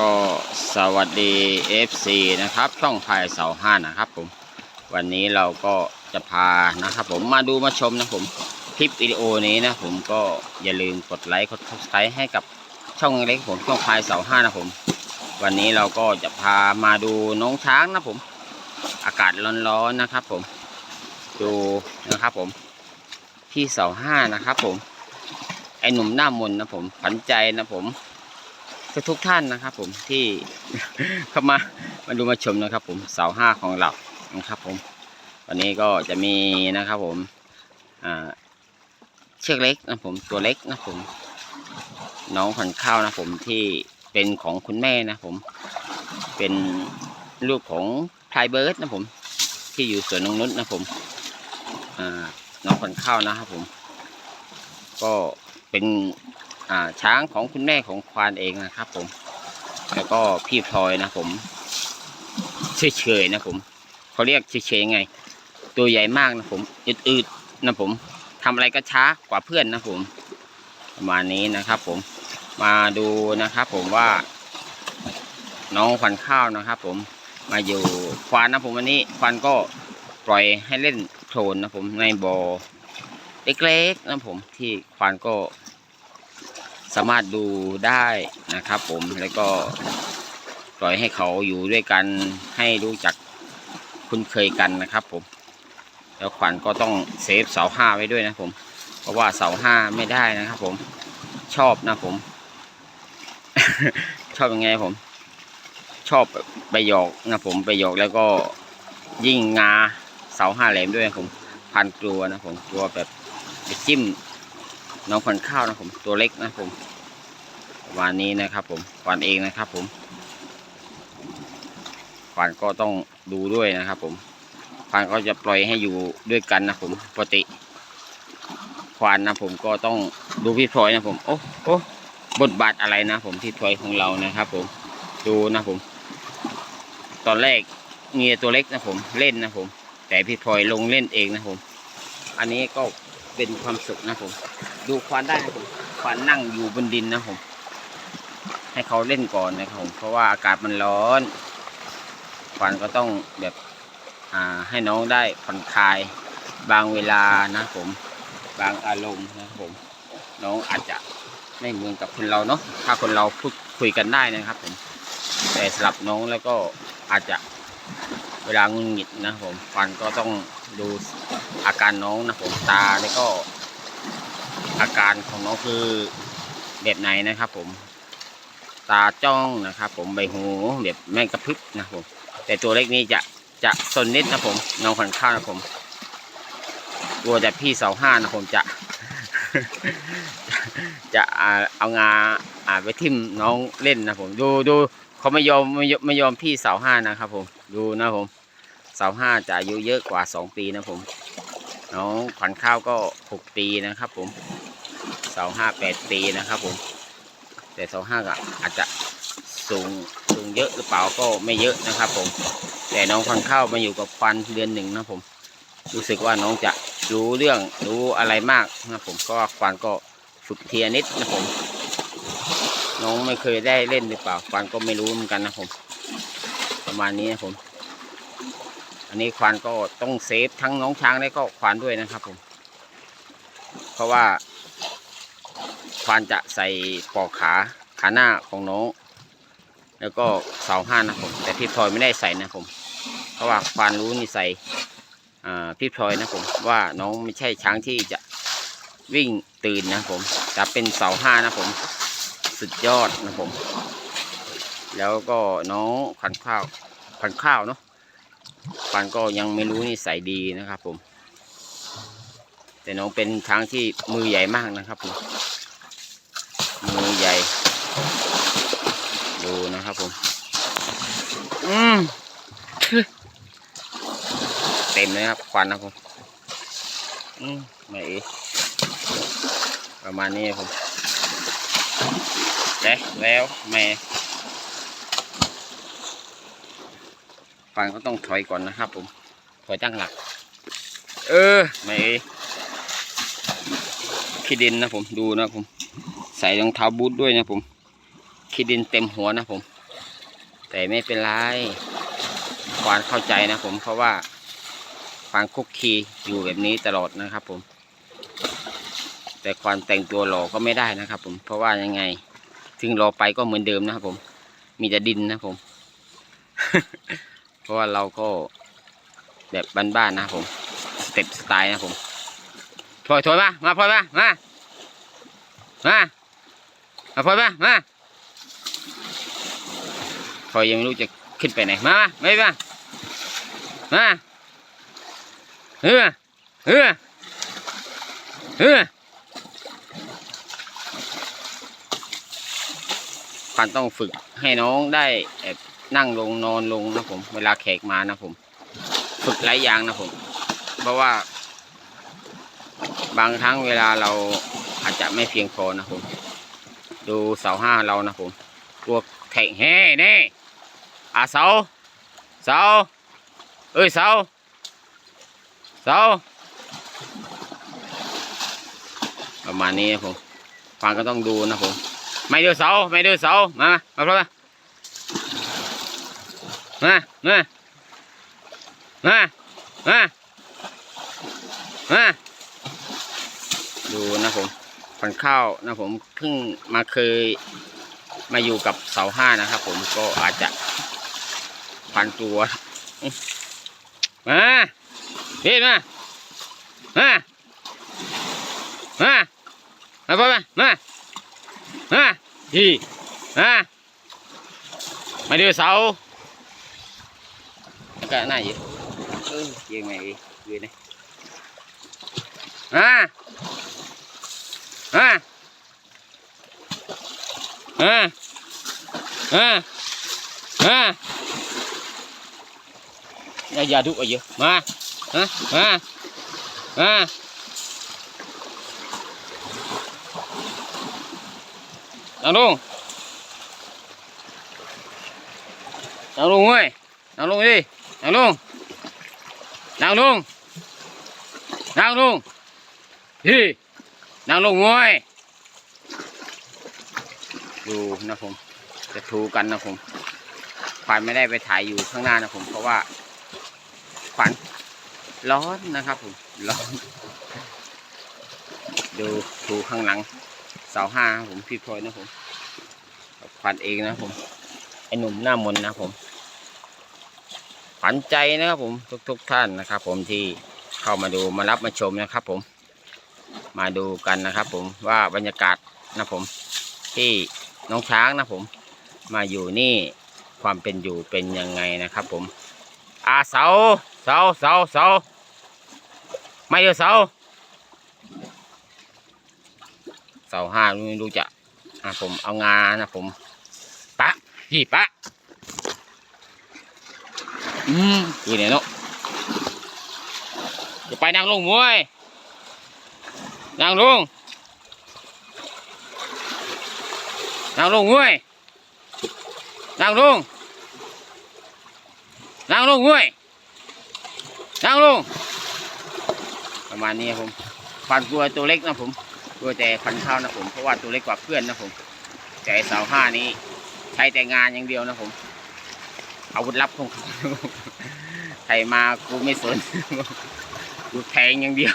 ก็สวัสดี FC นะครับ ช่องพายเสาห้านะครับผม วันนี้เราก็จะพานะครับผมมาดูมาชมนะผม คลิปวิดีโอนี้นะผมก็อย่าลืมกดไลค์กด subscribe ให้กับช่องเล็กผมช่องพายเสาห้านะผม วันนี้เราก็จะพามาดูน้องช้างนะผม อากาศร้อนๆนะครับผม ดูนะครับผม ที่เสาห้านะครับผม ไอหนุ่มหน้ามนนะผมฝันใจนะผม ทุกทุกท่านนะครับ ผมที่เข้ามามาดูมาชมนะครับ ผมเสาห้าของเรานะครับ ผมวันนี้ก็จะมีนะครับ ผมเชือกเล็กนะผมตัวเล็กนะผม น้องขวัญข้าวนะผมที่เป็นของคุณแม่นะผมเป็นลูกของพลายเบิร์ดนะผม ที่อยู่สวนนงนุษนะผมน้องขวัญข้าวนะครับผม ก็เป็น ช้างของคุณแม่ของควานเองนะครับ ผม แล้วก็พี่พลอยนะผมเฉยๆนะผมเขาเรียกเฉยๆไง ตัวใหญ่มากนะผมอืดๆนะผมทำอะไรก็ช้ากว่าเพื่อนนะผม ประมาณนี้นะครับ ผมมาดูนะครับ ผมว่า น้องควันข้าวนะครับ ผมมาอยู่ควานนะผมวันนี้ควานก็ปล่อยให้เล่นโคลนนะผมในบ่อเล็กๆนะผมที่ควานก็ สามารถดูได้นะครับผมแล้วก็ปล่อยให้เขาอยู่ด้วยกันให้รู้จักคุ้นเคยกันนะครับผมแล้วขวัญก็ต้องเซฟเสาห้าไว้ด้วยนะผมเพราะว่าเสาห้าไม่ได้นะครับผมชอบนะผม ชอบยังไงผม ชอบไปหยอกนะผมไปหยอกแล้วก็ยิ่งงาเสาห้าแหลมด้วยนะผมพันกลัวนะผมกลัวแบบไปจิ้ม น้องขวัญข้าวนะผมตัวเล็กนะผมประมาณนี้นะครับ ผมขวัญเองนะครับ ผมขวัญก็ต้องดูด้วยนะครับ ผมขวัญก็จะปล่อยให้อยู่ด้วยกันนะผมปกติขวัญนะผมก็ต้องดูพี่พลอยนะผมโอ้โอ้บทบาทอะไรนะ ผมพี่พลอยของเรานะครับ ผมดูนะผม ตอนแรกเมียตัวเล็กนะผมเล่นนะผม แต่พี่พลอยลงเล่นเองนะผม อันนี้ก็เป็นความสุขนะผม ดูควานได้นะผมควานนั่งอยู่บนดินนะผม ให้เขาเล่นก่อนนะครับผมเพราะว่าอากาศมันร้อน ควานก็ต้องแบบอ่าให้น้องได้ผ่อนคลาย บางเวลานะผม บางอารมณ์นะครับผม น้องอาจจะไม่เหมือนกับคนเราเนาะถ้าคนเราพูดคุยกันได้นะครับผม แต่สำหรับน้องแล้วก็อาจจะเวลางุนหงิดนะครับผมควานก็ต้องดูอาการน้องนะผมตาแล้วก็ อาการของน้องคือแบบไหนนะครับผม ตาจ้องนะครับผมใบหูแบบแม่งกระพริบนะผมแต่ตัวเล็กนี้จะจะสนนิดนะผมน้องขวัญข้าวนะผมกลัวแต่พี่เสาห้านะผมจะ จะเอางาอ่าไปทิ่มน้องเล่นนะผมดูดูเขาไม่ยอมไม่ยอมไม่ยอมพี่เสาห้านะครับผมดูนะผมเสาห้าจะอายุเยอะกว่าสองปีนะผม น้องขวัญข้าวก็หกปีนะครับผม เสาห้าแปดปีนะครับผมแต่เสาห้าก็อาจจะสูงสูงเยอะหรือเปล่าก็ไม่เยอะนะครับผม แต่น้องขวัญข้ามาอยู่กับควันเดือนหนึ่งนะผม รู้สึกว่าน้องจะรู้เรื่องรู้อะไรมากนะผมก็ควันก็ฝึกเทียนิดนะผม น้องไม่เคยได้เล่นหรือเปล่าควันก็ไม่รู้เหมือนกันนะผม ประมาณนี้นะผม อันนี้ควานก็ต้องเซฟทั้งน้องช้างและก็ควานด้วยนะครับผม เพราะว่า ควานจะใส่ปอกขาขาหน้าของน้อง แล้วก็เสาห้านะผม แต่พี่พลอยไม่ได้ใส่นะผม เพราะว่าควานรู้นิสัยอ่พี่พลอยนะผมว่าน้องไม่ใช่ช้างที่จะวิ่งตื่นนะผมจะเป็นเสาห้านะผม สุดยอดนะผม แล้วก็น้องขวัญข้าวขวัญข้าวเนาะฟันก็ยังไม่รู้นิสัยดีนะครับผม แต่น้องเป็นช้างที่มือใหญ่มากนะครับผม มือใหญ่ ดูนะครับผม อืมเต็มเลยครับควันนะผม อืมไม่เอประมาณนี้ครับผมเด้แล้วแม่ฟังก็ต้องถอยก่อนนะครับผม ถอยตั้งหลัก เออ ไม่ขี้ดินนะผม ดูนะผม ใส่รองเท้าบูทด้วยนะผมขี้ดินเต็มหัวนะผม แต่ไม่เป็นไรควานเข้าใจนะผมเพราะว่าควานคุกคีอยู่แบบนี้ตลอดนะครับผม แต่ควานแต่งตัวหล่อก็ไม่ได้นะครับผมเพราะว่ายังไง ถึงรอไปก็เหมือนเดิมนะครับผม มีแต่ดินนะผม เพราะว่าเราก็แบบบ้านๆนะผมสเต็ปสไตล์นะผมถอยถอยมามาพลอยมามามา มาพลอยมามาพลอยยังไม่รู้จะขึ้นไปไหนมามาไม่มามาเออเออเออพันต้องฝึกให้น้องได้แบบนั่งลงนอนลงนะผม เวลาแขกมานะผม ฝึกหลายอย่างนะผม เพราะว่า บางครั้งเวลาเราอาจจะไม่เพียงพอนะผม ดูเสาห้าเรานะผมกลัวแข่งเฮ้เน่อะเสาเสาเอ้ยเสาเสาประมาณนี้นะผมฟังก็ต้องดูนะผมไม่ดื้อเสาไม่ดื้อเสามามาพร้อมามามามามามาดูนะผม พันข้าวนะผมเพิ่งมาเคยมาอยู่กับเสาห้านะครับผมก็อาจจะพันตัว มาเด็ดมา มา มา มาพ่อมา มา มาดีมา มาดูเสาแล้วก็น่าอยู่เออยังไงยืนนี่มามามามามาอย่าอย่าดุอะเยอะมา มามามานั่งลงนั่งลงเว้ยนั่งลงดิ นั่งลงงงวยดูนะผม จะถูกันนะผมควายไม่ได้ไปถ่ายอยู่ข้างหน้านะผมเพราะว่าขวัญร้อนนะครับผมร้อน ดูถูข้างหลัง เสาห้าผมพี่พลอยนะผมขวัญเองนะผมไอหนุ่มหน้ามนนะผมขวัญใจนะครับผมทุกๆทท่านนะครับ ผมที่เข้ามาดูมารับมาชมนะครับผม มาดูกันนะครับ ผมว่าบรรยากาศนะผมที่น้องช้างนะผมมาอยู่นี่ความเป็นอยู่เป็นยังไงนะครับ ผมอาเสาเสาเสาเสาไม่เดียวเสาเสาห้าไม่รู้จะอ่าผมเอางานะผมปะพี่ปะอืมคือเนี่ยเนาะจะไปนั่งลงมวย นั่งลงนั่งลงมวยนั่งลงนั่งลงมวยนั่งลง ประมาณนี้ครับผมฟันกลัวตัวเล็กนะผมกลัวแต่ฟันเข้านะผม เพราะว่าตัวเล็กกว่าเพื่อนนะผมแต่สาวห้านี้ใช้แต่งานอย่างเดียวนะผม อาวุธลับของเขาใครมากูไม่สน กูแทงอย่างเดียว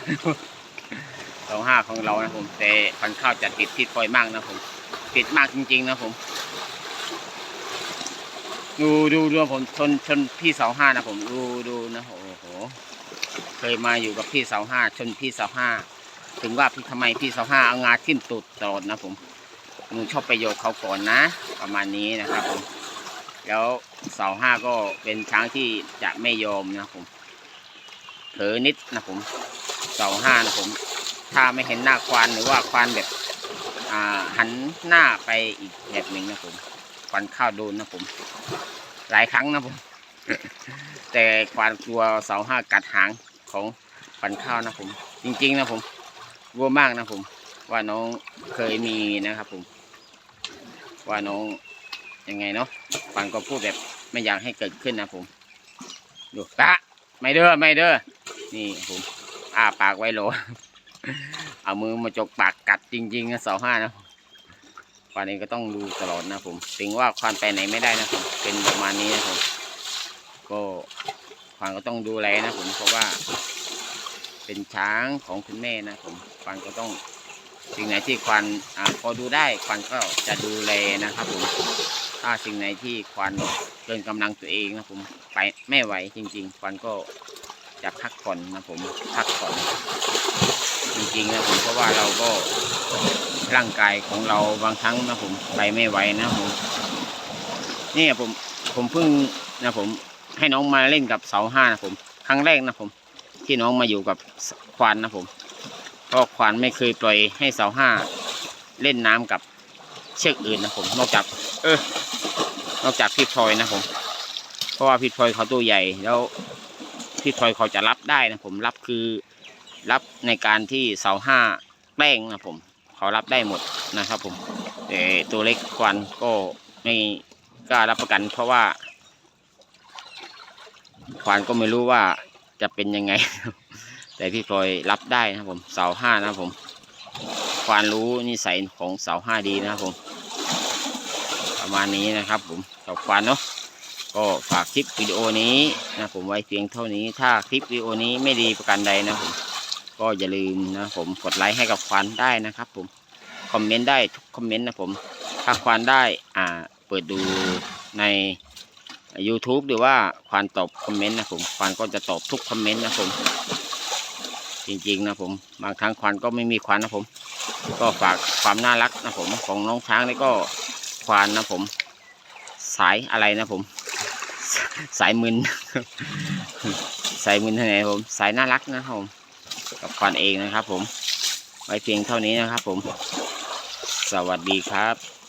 เสาห้าของเรานะผมแต่ฟันข้าวจะติดที่ปล่อยมากนะผมติดมากจริงๆนะผม ดูดูดูผมชนชนพี่เสาห้านะผมดูดูนะโอ้โหเคยมาอยู่กับพี่เสาห้าชนพี่เสาห้าถึงว่าพี่ทำไมพี่เสาห้าเอางาทิ่มตูดตลอดนะผมมึงชอบไปโยกเขาก่อนนะ ประมาณนี้นะครับผมแล้วเสาห้าก็เป็นช้างที่จะไม่ยอมนะผมเผลอนิดนะผมเสาห้านะผม ถ้าไม่เห็นหน้าควานหรือว่าควานแบบหันหน้าไปอีกแบบหนึ่งนะผมควานข้าวโดนนะผม หลายครั้งนะผม แต่ควานกลัวเสาห้ากัดหางของควานข้าวนะผม จริงๆนะผมกลัวมากนะผม ว่าน้องเคยมีนะครับผม ว่าน้องยังไงเนาะฟันก็พูดแบบไม่อยากให้เกิดขึ้นนะผมดูปะไม่เด้อไม่เด้อนี่ผมอ้าปากไว้โล เอามือมาจกปากกัดจริงๆนะเสาห้านะควานเองก็ต้องดูตลอดนะผมถึงว่าควานไปไหนไม่ได้นะผมเป็นประมาณนี้นะผมก็ควานก็ต้องดูแลนะผมเพราะว่า เป็นช้างของคุณแม่นะผมควานก็ต้องสิ่งไหนที่ควานอ่าพอดูได้ควานก็จะดูแลนะครับผมถ้าสิ่งไหนที่ควานเกินกำลังตัวเองนะผมไปไม่ไหวจริง ๆ ควานก็ จะพักผ่อนนะผมพักผ่อนจริงๆนะผมเพราะว่าเราก็ร่างกายของเราบางครั้งนะผมไปไม่ไหวนะผมนี่ผมผมเพิ่งนะผมให้น้องมาเล่นกับเสาห้านะผมครั้งแรกนะผม ที่น้องมาอยู่กับควานนะผมเพราะควานไม่เคยปล่อยให้เสาห้าเล่นน้ำกับเชือกอื่นนะผมนอกจาก เออนอกจากพี่พลอยนะผม เพราะว่าพี่พลอยเขาตัวใหญ่แล้ว พี่พลอยเขาจะรับได้นะผมรับคือรับในการที่เสาห้าแป้งนะผมเขารับได้หมดนะครับผมแต่ตัวเล็กควานก็ไม่กล้ารับประกัน เพราะว่าควานก็ไม่รู้ว่าจะเป็นยังไง แต่พี่พลอยรับได้นะผมเสาห้านะผมควานรู้นิสัยของเสาห้าดีนะครับผม ประมาณนี้นะครับผมกับควานเนาะ ก็ฝากคลิปวิดีโอนี้นะผมไว้เพียงเท่านี้ ถ้าคลิปวิดีโอนี้ไม่ดีประการใดนะผมก็อย่าลืมนะผมกดไลค์ให้กับควานได้นะครับ ผมคอมเมนต์ได้ทุกคอมเมนต์นะผมถ้าควานได้อ่าเปิดดูใน YouTube หรือว่าควานตอบคอมเมนต์นะผมควานก็จะตอบทุกคอมเมนต์นะผมจริงๆนะผมบางครั้งควานก็ไม่มีควานนะผม ก็ฝากความน่ารักนะผมของน้องช้างนี่ก็ควานนะผม สายอะไรนะผม สายมึนสายมึนที่ไหนผมสายน่ารักนะครับผมกับควันเองนะครับผมไว้เพียงเท่านี้นะครับผม สวัสดีครับ